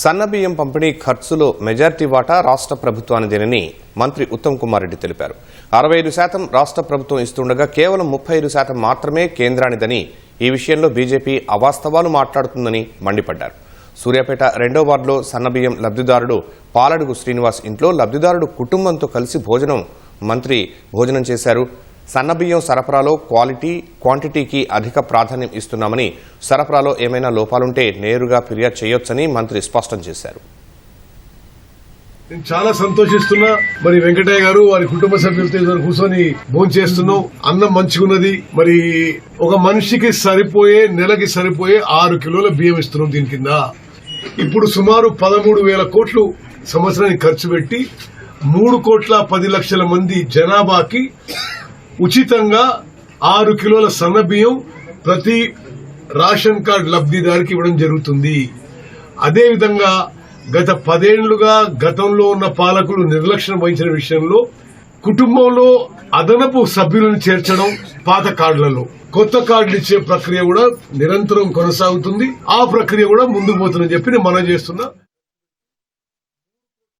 సన్నబియ్యం పంపిణీ ఖర్చులో మెజార్టీ వాటా రాష్ట్ర ప్రభుత్వానిదేనని మంత్రి ఉత్తమ్ కుమార్ రెడ్డి తెలిపారు. అరవై ఐదు శాతం రాష్ట్ర ప్రభుత్వం ఇస్తుండగా కేవలం ముప్పై ఐదు శాతం మాత్రమే కేంద్రానిదని ఈ విషయంలో బీజేపీ అవాస్తవాలు మాట్లాడుతుందని మండిపడ్డారు. సూర్యాపేట రెండో వార్డులో సన్నబియ్యం లబ్ధిదారుడు పాలడుగు శ్రీనివాస్ ఇంట్లో లబ్ధిదారుడు కుటుంబంతో కలిసి భోజనం మంత్రి భోజనం చేశారు. సన్నబియ్యం సరఫరాలో క్వాలిటీ క్వాంటిటీకి అధిక ప్రాధాన్యం ఇస్తున్నామని సరఫరాలో ఏమైనా లోపాలుంటే నేరుగా ఫిర్యాదు చేయొచ్చని మంత్రి స్పష్టం చేశారు. నేను చాలా సంతోషిస్తున్నా. మరి వెంకటయ్య గారు వారి కుటుంబ సభ్యులతో ఇద్దరు కూర్చొని భోజనం చేస్తున్నాం. అన్నం మంచిగున్నది. మరి ఒక మనిషికి సరిపోయే నెలకి సరిపోయే ఆరు కిలోల బియ్యం ఇస్తున్నాం దీని కింద. ఇప్పుడు సుమారు పదమూడు వేల కోట్లు సంవత్సరానికి ఖర్చు పెట్టి మూడు కోట్ల పది లక్షల మంది జనాభాకి ఉచితంగా ఆరు కిలోల సన్న బియ్యం ప్రతి రేషన్ కార్డు లబ్ధిదారికి ఇవ్వడం జరుగుతుంది. అదేవిధంగా గత పదేళ్ళుగా గతంలో ఉన్న పాలకులు నిర్లక్ష్యం వహించిన విషయంలో కుటుంబంలో అదనపు సభ్యులను చేర్చడం పాత కార్డులలో. కొత్త కార్డులు ఇచ్చే ప్రక్రియ కూడా నిరంతరం కొనసాగుతుంది. ఆ ప్రక్రియ కూడా ముందుకు పోతుందని చెప్పి నేను మనం చేస్తున్నా.